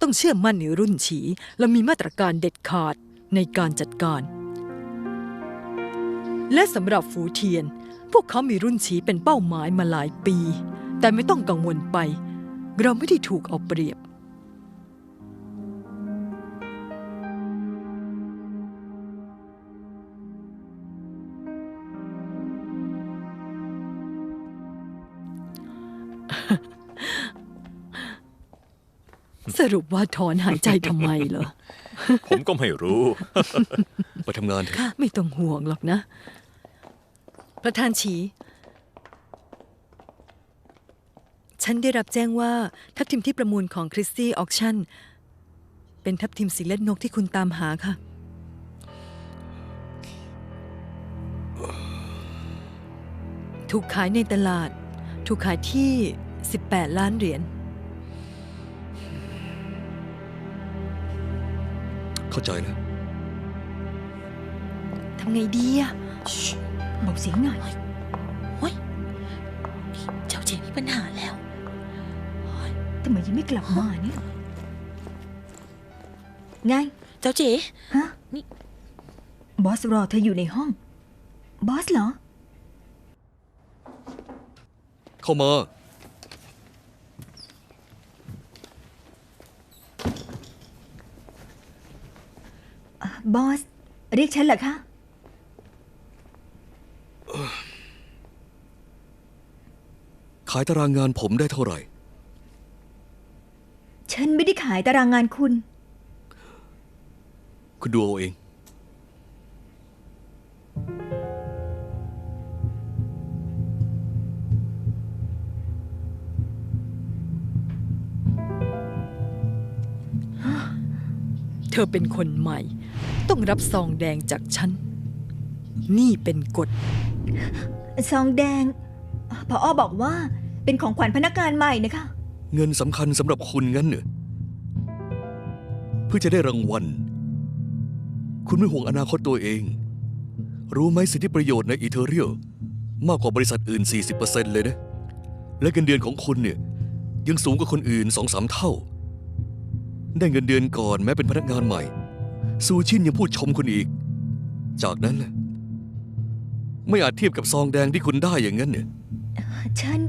ต้องเชื่อมั่นในรุ่นฉี และมีมาตรการเด็ดขาดในการจัดการ และสำหรับฟูเทียน พวกเขามีรุ่นฉีเป็นเป้าหมายมาหลายปี แต่ไม่ต้องกังวลไป เราไม่ได้ถูกเอาเปรียบ สรุปว่าถอนหายใจทำไมเหรอ ผมก็ไม่รู้ ไปทำงานเถอะค่ะไม่ต้องห่วงหรอกนะ ประธานฉี ฉันได้รับแจ้งว่าทัพทีมที่ประมูลของคริสตี้ออคชั่น เป็นทัพทีมสีเล็ดนกที่คุณตามหาค่ะ ถูกขายในตลาด ถูกขายที่ 18 ล้านเหรียญ เข้าใจแล้ว ทำไงดีอะเบาเสียงหน่อยเฮ้ยเจ้าเจมีปัญหาแล้วทำไมยังไม่กลับมาเนี่ยไง เจ้าเจ๋ฮะนี่บอสรอเธออยู่ในห้อง บอสเหรอ เข้ามา บอส เรียกฉันเหรอคะ ขายตารางงานผมได้เท่าไหร่ ฉันไม่ได้ขายตารางงานคุณ คุณดูเอาเอง เธอเป็นคนใหม่ ต้องรับซองแดงจากฉัน นี่เป็นกฎ ซองแดงพออบอกว่าเป็นของขวัญพนักงานใหม่นะคะ เงินสำคัญสำหรับคุณงั้นเหรอเพื่อจะได้รางวัล คุณไม่ห่วงอนาคตตัวเอง รู้ไหมสิทธิประโยชน์ในอีเทเรียลมากกว่าบริษัทอื่น 40%เลยนะ และเงินเดือนของคุณเนี่ย ยังสูงกว่าคนอื่นสองสามเท่า ได้เงินเดือนก่อนแม้เป็นพนักงานใหม่ ซูชินยังพูดชมคุณอีก จากนั้นแหละไม่อาจเทียบกับซองแดงที่คุณได้อย่างนั้นเนี่ยฉัน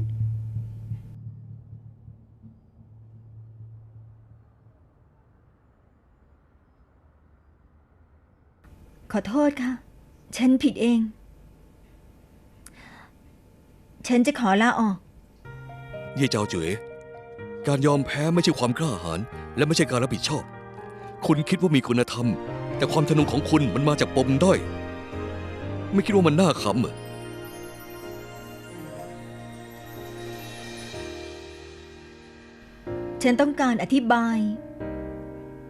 ขอโทษค่ะ ฉันผิดเอง ฉันจะขอลาออก เย่เจ้าเจ๋ยการยอมแพ้ไม่ใช่ความกล้าหาญและไม่ใช่การรับผิดชอบ คุณคิดว่ามีคุณธรรม แต่ความทะนงของคุณมันมาจากปมด้อย ไม่คิดว่ามันน่าขำเหรอฉันต้องการอธิบาย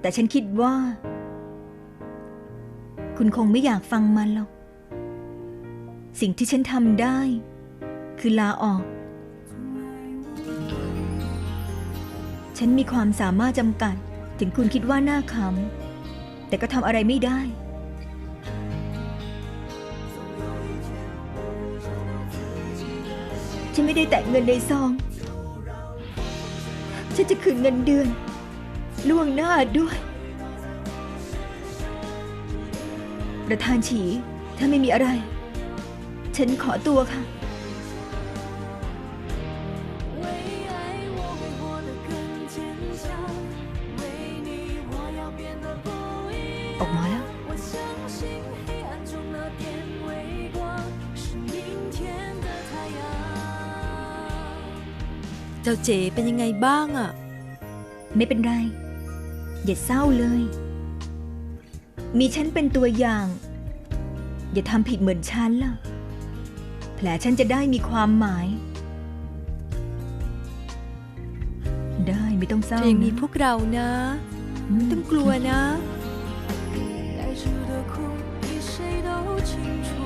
แต่ฉันคิดว่า คุณคงไม่อยากฟังมันหรอก สิ่งที่ฉันทำได้ คือลาออก ฉันมีความสามารถจำกัด ถึงคุณคิดว่าน่าขำแต่ก็ทำอะไรไม่ได้ ฉันไม่ได้แตะเงินในซอง ฉันจะคืนเงินเดือน ล่วงหน้าด้วย ประธานฉีถ้าไม่มีอะไร ฉันขอตัวค่ะ ออกมาแล้วเจ้าเจ๋เป็นยังไงบ้างอะไม่เป็นไร อย่าเศร้าเลย มีฉันเป็นตัวอย่าง อย่าทำผิดเหมือนฉันล่ะ แผลฉันจะได้มีความหมาย ได้ไม่ต้องเศร้าถ้ายังมีพวกเรานะ ไม่ต้องกลัวนะ 清楚，